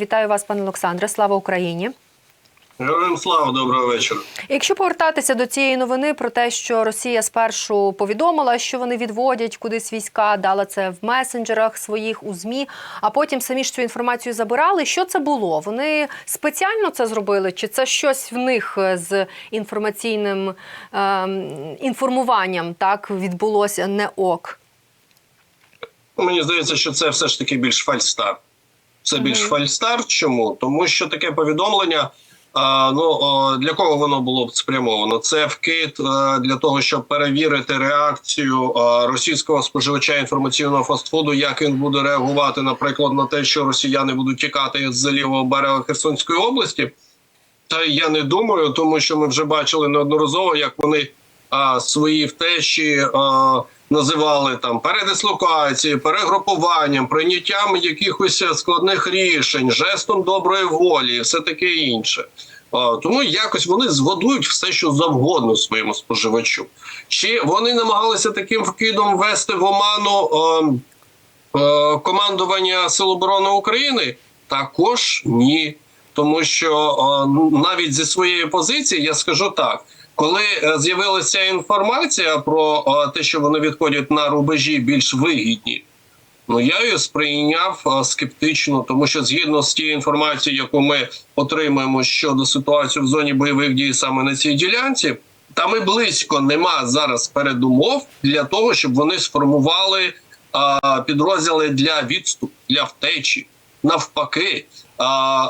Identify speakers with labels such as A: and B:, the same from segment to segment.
A: Вітаю вас, пане Олександре. Слава Україні.
B: Героям слава, доброго вечора.
A: Якщо повертатися до цієї новини про те, що Росія спершу повідомила, що вони відводять кудись війська, дала це в месенджерах своїх у змі, а потім самі ж цю інформацію забирали. Що це було? Вони спеціально це зробили? Чи це щось в них з інформаційним ем, інформуванням так відбулося не ок?
B: Мені здається, що це все ж таки більш фальстар. Це більш
A: Мгм.
B: фальстар. Чому? Тому що таке повідомлення. А, ну для кого воно було б спрямовано? Це вкид е, для того, щоб перевірити реакцію е, російського споживача інформаційного фастфуду, як він буде реагувати, наприклад, на те, що росіяни будуть тікати з лівого берега Херсонської області. Та я не думаю, тому що ми вже бачили неодноразово, як вони а, свої втечі а, називали там передислокацією, перегрупуванням, прийняттям якихось складних рішень, жестом доброї волі, і все таке інше. А, тому якось вони згодують все, що завгодно своєму споживачу. Чи вони намагалися таким вкидом ввести в оману а, а, командування Сил оборони України? Також ні тому що о, навіть зі своєї позиції я скажу так. Коли е, з'явилася інформація про те, що вони відходять на рубежі більш вигідні, ну я її сприйняв е, скептично, тому що згідно з тією інформацією, яку ми отримуємо щодо ситуації в зоні бойових дій саме на цій ділянці, там і близько нема зараз передумов для того, щоб вони сформували підрозділи для відступу, для втечі. Навпаки,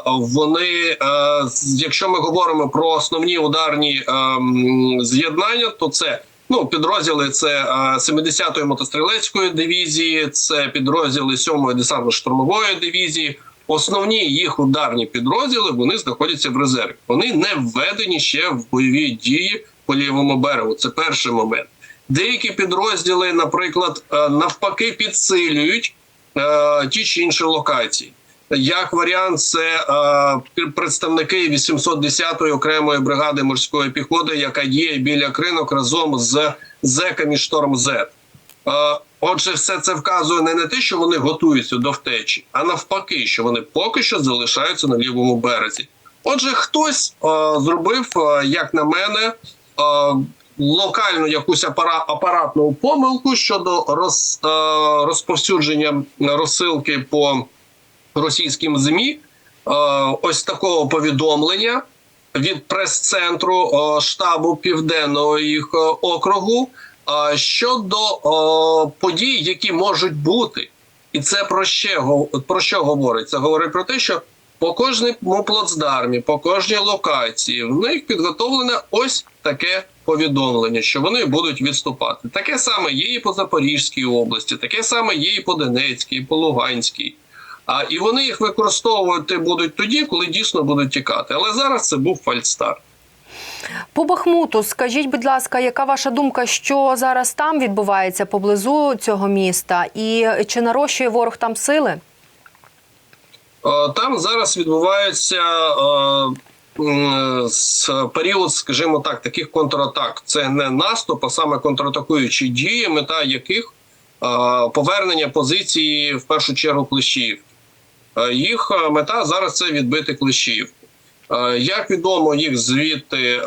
B: вони, а, якщо ми говоримо про основні ударні ем, з'єднання, то це ну підрозділи це 70-ї мотострілецької дивізії, це підрозділи 7-ї десантно-штурмової дивізії. Основні їх ударні підрозділи вони знаходяться в резерві. Вони не введені ще в бойові дії по лівому берегу. Це перший момент. Деякі підрозділи, наприклад, е, навпаки, підсилюють е, ті чи інші локації. Як варіант, це е, представники 810-ї окремої бригади морської піхоти, яка є біля кринок разом з зеками Шторм З. Е, Отже, все це вказує не на те, що вони готуються до втечі, а навпаки, що вони поки що залишаються на лівому березі. Отже, хтось е, зробив, е, як на мене, е, локальну якусь апара, апаратну помилку щодо роз, е, розповсюдження розсилки по російським змі. Е, ось такого повідомлення від прес-центру е, штабу південного їх е, округу щодо подій, які можуть бути, і це про ще про що говорить? Це говорить про те, що по кожному плацдармі, по кожній локації в них підготовлене ось таке повідомлення, що вони будуть відступати. Таке саме є і по Запорізькій області, таке саме є і по Донецькій, і по Луганській. А і вони їх використовувати будуть тоді, коли дійсно будуть тікати. Але зараз це був фальстар.
A: По Бахмуту, скажіть, будь ласка, яка ваша думка, що зараз там відбувається поблизу цього міста, і чи нарощує ворог там сили?
B: Е, Там зараз відбувається е, період, скажімо так, таких контратак. Це не наступ, а саме контратакуючі дії, мета яких е, повернення позиції в першу чергу Клещіївки. Е, Їх е, мета зараз це відбити Клещіївку. Е, Як відомо, їх звідти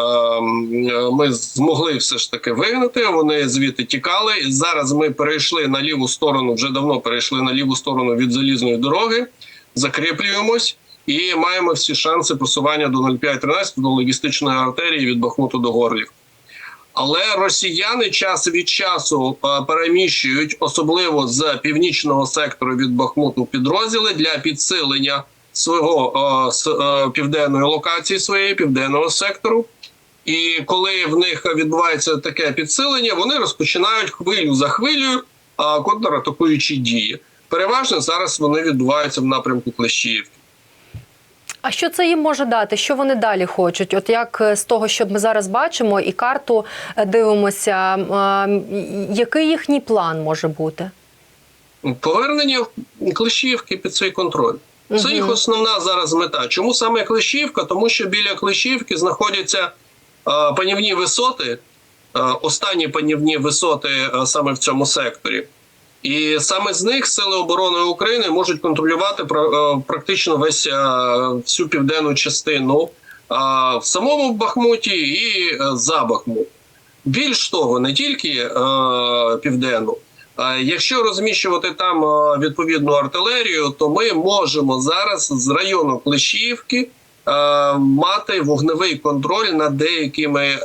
B: ми змогли все ж таки вигнати. Вони звідти тікали. Зараз ми перейшли на ліву сторону, вже давно перейшли на ліву сторону від залізної дороги, закріплюємось і маємо всі шанси просування до 0,5-13 до логістичної артерії від Бахмуту до Горлів. Але росіяни час від часу е, переміщують, особливо з північного сектору від Бахмуту, підрозділи для підсилення свого е, е, південної локації, своєї південного сектору. І коли в них відбувається таке підсилення, вони розпочинають хвилю за хвилею е, контратакуючі дії. Переважно зараз вони відбуваються в напрямку Клещіївки.
A: А що це їм може дати? Що вони далі хочуть? От як е, з того, що ми зараз бачимо, і карту е, дивимося, який їхній план може бути?
B: Повернення Клещіївки під свій контроль. Це їх основна зараз мета. Чому саме Клещіївка? Тому що біля Клещіївки знаходяться е, панівні висоти, останні панівні висоти саме в цьому секторі. І саме з них сили оборони України можуть контролювати е, практично весь е, всю південну частину е, в самому Бахмуті і за Бахмут. Більш того, не тільки південну. Якщо розміщувати там відповідну артилерію, то ми можемо зараз з району Клещівки мати вогневий контроль над деякими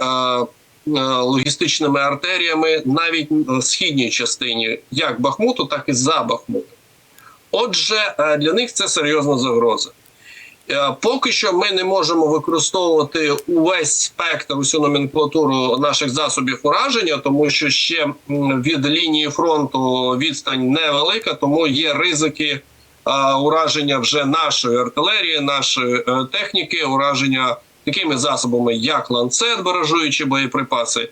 B: логістичними артеріями навіть в східній частині, як Бахмуту, так і за Бахмутом. Отже, е, для них це серйозна загроза. Е, Поки що ми не можемо використовувати увесь спектр, усю номенклатуру наших засобів ураження, тому що ще від лінії фронту відстань невелика, тому є ризики е, ураження вже нашої артилерії, нашої е, техніки, ураження такими засобами, як ланцет, баражуючі боєприпаси,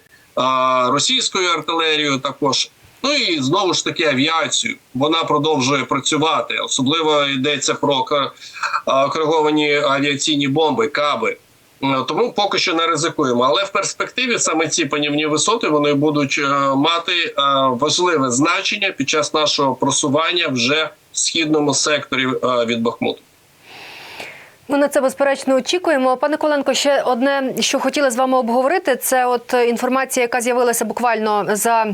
B: російською артилерією також. Ну і знову ж таки авіацію. Вона продовжує працювати. Особливо йдеться про кориговані авіаційні бомби, каби. Е, Тому поки що не ризикуємо. Але в перспективі саме ці панівні висоти вони будуть е, мати е, важливе значення під час нашого просування вже в східному секторі від Бахмуту.
A: Ми на це безперечно очікуємо. Пане Коленко, ще одне, що хотіли з вами обговорити, це от інформація, яка з'явилася буквально за.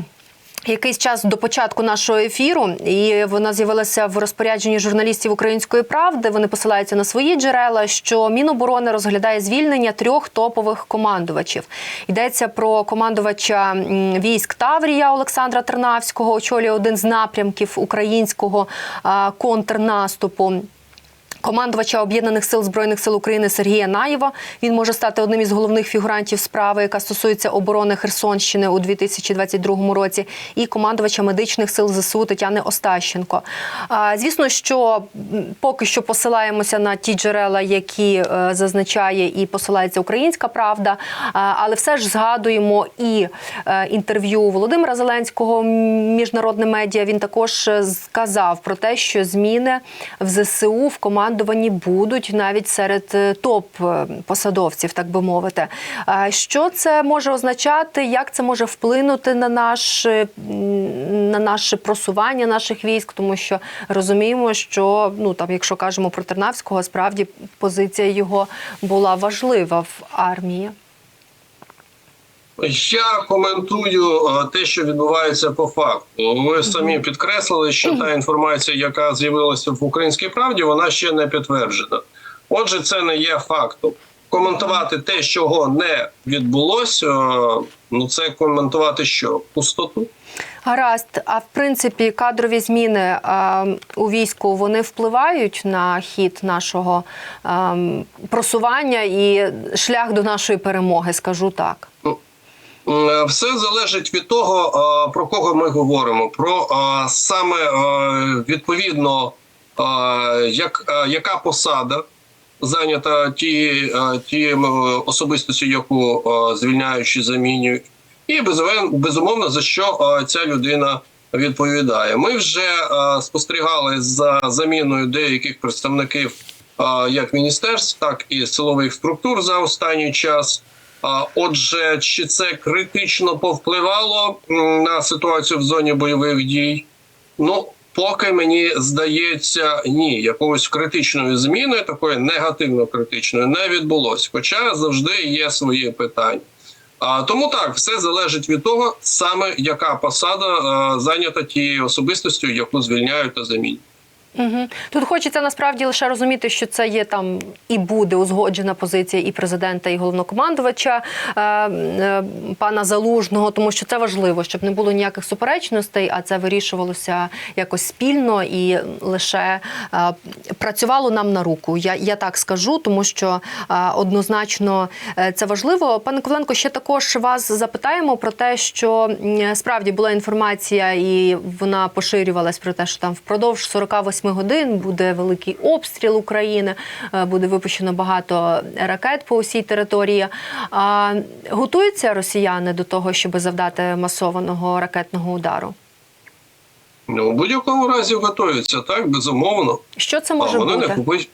A: Якийсь час до початку нашого ефіру, і вона з'явилася в розпорядженні журналістів Української правди. Вони посилаються на свої джерела, що Міноборони розглядає звільнення трьох топових командувачів. Йдеться про командувача військ Таврія Олександра Тернавського, очолює один з напрямків українського контрнаступу. Командувача об'єднаних сил збройних сил України Сергія Наєва він може стати одним із головних фігурантів справи, яка стосується оборони Херсонщини у 2022 році, і командувача медичних сил ЗСУ Тетяни Остащенко. Звісно, що поки що посилаємося на ті джерела, які е, зазначає і посилається Українська Правда, але все ж згадуємо і е, інтерв'ю Володимира Зеленського міжнародне медіа. Він також е, сказав про те, що зміни в ЗСУ в командуванні будуть навіть серед е, топ-посадовців, так би мовити. Що це може означати? Як це може вплинути на наш е, на наше просування наших військ? Тому що розуміємо, що ну там, якщо кажемо про Тернавського, справді позиція його була важлива в армії.
B: Я коментую е, те, що відбувається по факту. Ви самі підкреслили, що та інформація, яка з'явилася в українській правді, вона ще не підтверджена. Отже, це не є фактом. Коментувати те, чого не відбулося, е, ну це коментувати що пустоту.
A: Гаразд, а в принципі, кадрові зміни а, у війську вони впливають на хід нашого а, просування і шлях до нашої перемоги, скажу так.
B: М, Все залежить від того, е, про кого ми говоримо. Про е, саме е, відповідно, е, як, е, яка посада зайнята ті, е, ті особистості, яку е, звільняючи замінюють, і безумовно, за що е, ця людина відповідає. Ми вже е, спостерігали за заміною деяких представників е, як міністерств, так і силових структур за останній час. Отже, чи це критично повпливало на ситуацію в зоні бойових дій? Ну, поки мені здається, ні, якогось критичної зміни, такої негативно критичної, не відбулося. Хоча завжди є свої питання. А, тому так, все залежить від того, саме яка посада а, зайнята тією особистостю, яку звільняють та замінюють.
A: Угу. Тут хочеться насправді лише розуміти, що це є там і буде узгоджена позиція і президента, і головнокомандувача е, е, пана Залужного, тому що це важливо, щоб не було ніяких суперечностей, а це вирішувалося якось спільно і лише е, працювало нам на руку. Я, я так скажу, тому що е, однозначно е, це важливо. Пане Ковленко, ще також вас запитаємо про те, що м, справді була інформація, і вона поширювалась про те, що там впродовж 48 годин буде великий обстріл України, е, буде випущено багато ракет по усій території. А готуються росіяни до того, щоб завдати масованого ракетного удару?
B: Ну, у будь-якому разі готуються, так, безумовно.
A: Що це
B: А
A: може
B: вони
A: бути?
B: накопич...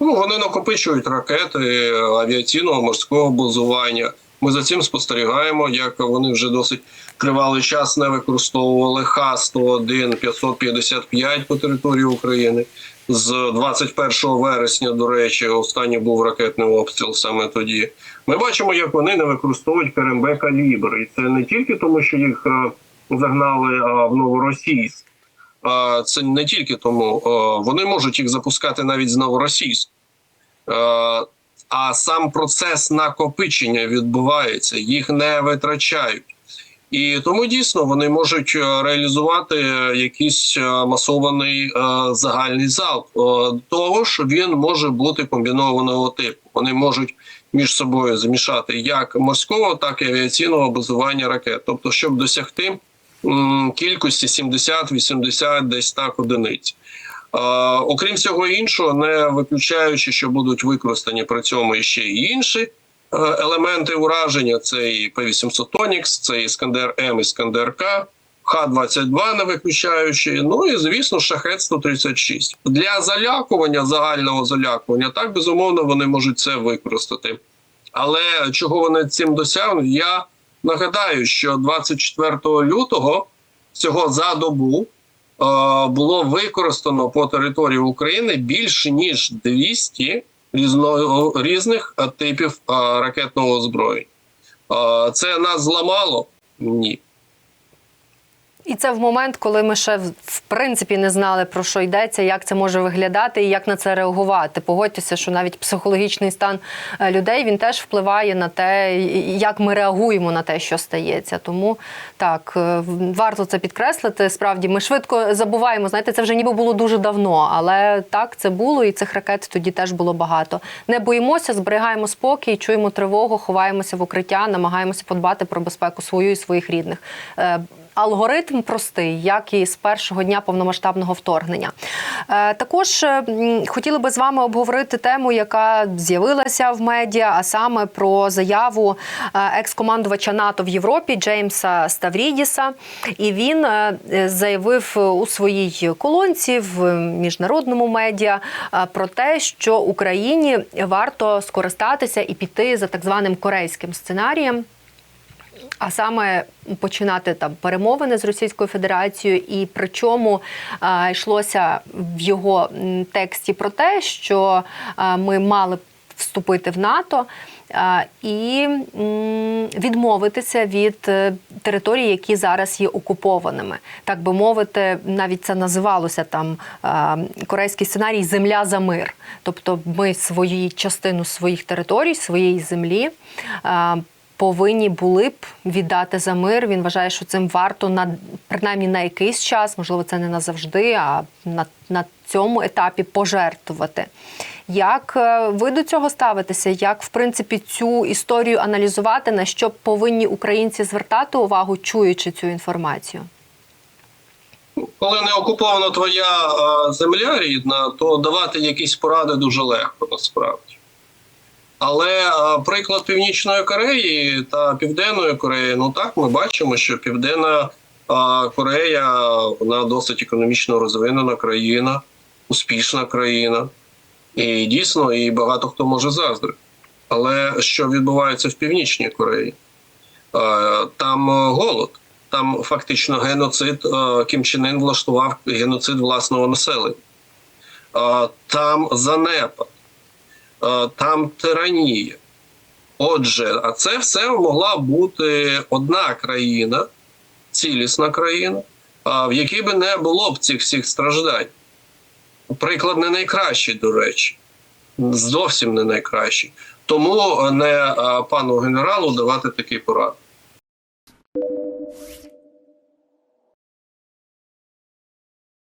B: ну, вони накопичують ракети авіаційного морського базування. Ми за цим спостерігаємо, як вони вже досить тривалий час не використовували Х-101 555 по території України. З 21 вересня, до речі, останній був ракетний обстріл саме тоді. Ми бачимо, як вони не використовують КРМБ калібр. І це не тільки тому, що їх е, загнали е, в новоросійськ. Е, Це не тільки тому, Е, вони можуть їх запускати навіть з новоросійськ. А сам процес накопичення відбувається, їх не витрачають. І тому дійсно вони можуть е, реалізувати якийсь е, масований е, загальний залп. Е, Того ж він може бути комбінованого типу. Вони можуть між собою замішати як морського, так і авіаційного базування ракет. Тобто, щоб досягти кількості 70-80 десь так одиниць. Окрім всього іншого, не виключаючи, що будуть використані при цьому ще й інші е, елементи ураження: це і П-800 Тонікс, це і Іскандер М, Іскандер К, Х-22 не виключаючи, ну і звісно, шахет 136 для залякування загального залякування. Так безумовно вони можуть це використати. Але чого вони цим досягнуть? Я нагадаю, що 24 лютого цього за добу було використано по території України більше ніж 200 різно, різних е, типів е, ракетного озброєння. Е, Це нас зламало? Ні.
A: І це в момент, коли ми ще в- принципі не знали про що йдеться, як це може виглядати і як на це реагувати. Погодьтеся, що навіть психологічний стан е, людей він теж впливає на те, як ми реагуємо на те, що стається. Тому так е, варто це підкреслити. Справді, ми швидко забуваємо. Знаєте, це вже ніби було дуже давно, але так це було, і цих ракет тоді теж було багато. Не боїмося, зберігаємо спокій, чуємо тривогу, ховаємося в укриття, намагаємося подбати про безпеку свою і своїх рідних. Алгоритм простий, як і з першого дня повномасштабного вторгнення. Е, також е, хотіли би з вами обговорити тему, яка з'явилася в медіа, а саме про заяву е, екс-командувача НАТО в Європі Джеймса Ставрідіса. І він заявив у своїй колонці в міжнародному медіа про те, що Україні варто скористатися і піти за так званим корейським сценарієм. А саме починати там перемовини з Російською Федерацією, і причому а, йшлося в його тексті про те, що а, ми мали вступити в НАТО. І відмовитися від е, територій, які зараз є окупованими, так би мовити, навіть це називалося там корейський сценарій Земля за мир. Тобто, ми свою частину своїх територій, своєї землі повинні були б віддати за мир. Він вважає, що цим варто на принаймні на якийсь час, можливо, це не назавжди, а на, на цьому етапі пожертвувати. Як е, ви до цього ставитеся? Як в принципі цю історію аналізувати? На що повинні українці звертати увагу, чуючи цю інформацію?
B: Коли не окупована твоя е, земля рідна, то давати якісь поради дуже легко насправді. Але е, приклад Північної Кореї та Південної Кореї, ну так, ми бачимо, що Південна е, Корея вона досить економічно розвинена країна, успішна країна. І дійсно, і багато хто може заздрити. Але що відбувається в Північній Кореї? Е, Там голод, там фактично геноцид Кім Чен Ін влаштував геноцид власного населення. Там занепад, там тиранія. Отже, а це все могла бути одна країна, цілісна країна, в якій би не було б цих всіх страждань. Приклад не найкращий, до речі, зовсім не найкращий. Тому не пану генералу давати такий порад.